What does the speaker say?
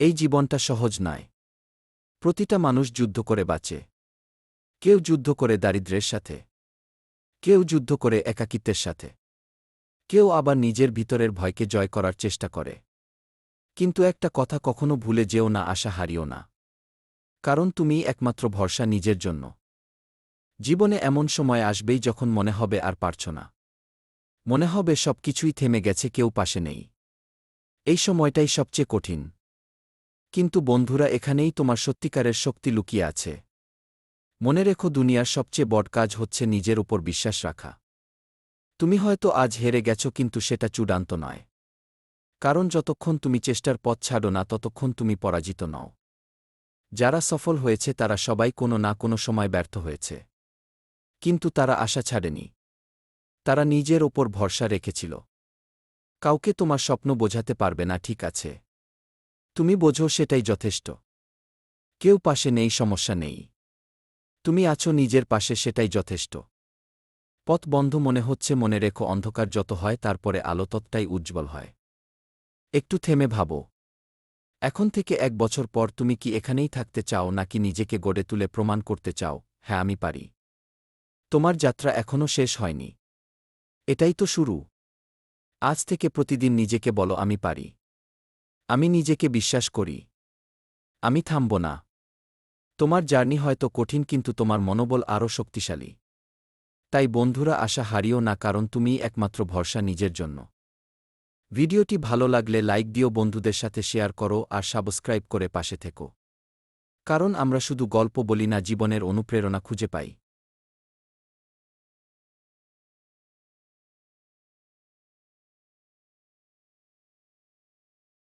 এই জীবনটা সহজ নয়। প্রতিটা মানুষ যুদ্ধ করে বাঁচে। কেউ যুদ্ধ করে দারিদ্র্যের সাথে। কেউ যুদ্ধ করে একাকিত্বের সাথে। কেউ আবার নিজের ভিতরের ভয়কে জয় করার চেষ্টা করে। কিন্তু একটা কথা কখনো ভুলে যেও না, আশা হারিও না। কারণ তুমি একমাত্র ভরসা নিজের জন্য। জীবনে এমন সময় আসবেই যখন মনে হবে আর পারছ না। মনে হবে সব কিছুই থেমে গেছে, কেউ পাশে নেই। এই সময়টাই সবচেয়ে কঠিন। কিন্তু বন্ধুরা এখানেই তোমার সত্যিকারের শক্তি লুকিয়ে আছে। মনে রেখো দুনিয়ার সবচেয়ে বড় কাজ হচ্ছে নিজের উপর বিশ্বাস রাখা। তুমি হয়তো আজ হেরে গেছ কিন্তু সেটা চূড়ান্ত নয়। কারণ যতক্ষণ তুমি চেষ্টার পথ ছাড়ো না ততক্ষণ তুমি পরাজিত নও। যারা সফল হয়েছে তারা সবাই কোনো না কোনো সময় ব্যর্থ হয়েছে। কিন্তু তারা আশা ছাড়েনি। তারা নিজের ওপর ভরসা রেখেছিল। কাউকে তোমার স্বপ্ন বোঝাতে পারবে না, ঠিক আছে। তুমি বোঝো সেটাই যথেষ্ট। কেউ পাশে নেই, সমস্যা নেই। তুমি আছো নিজের পাশে, সেটাই যথেষ্ট। পথ বন্ধ মনে হচ্ছে, মনে রেখো অন্ধকার যত হয়, তারপরে আলো উজ্জ্বল হয়। একটু থেমে ভাবো। এখন থেকে এক বছর পর তুমি কি এখানেই থাকতে চাও, নাকি নিজেকে গড়ে তুলে প্রমাণ করতে চাও? হ্যাঁ আমি পারি। তোমার যাত্রা এখনও শেষ হয়নি। এটাই তো শুরু। আজ থেকে প্রতিদিন নিজেকে বলো, আমি পারি। আমি নিজেকে বিশ্বাস করি। আমি থামব না। তোমার জার্নি হয়তো কঠিন কিন্তু তোমার মনোবল আরও শক্তিশালী। তাই বন্ধুরা, আশা হারিও না কারণ তুমিই একমাত্র ভরসা নিজের জন্য। ভিডিওটি ভালো লাগলে লাইক দিও, বন্ধুদের সাথে শেয়ার করো আর সাবস্ক্রাইব করে পাশে থেকো। কারণ আমরা শুধু গল্প বলি না, জীবনের অনুপ্রেরণা খুঁজে পাই।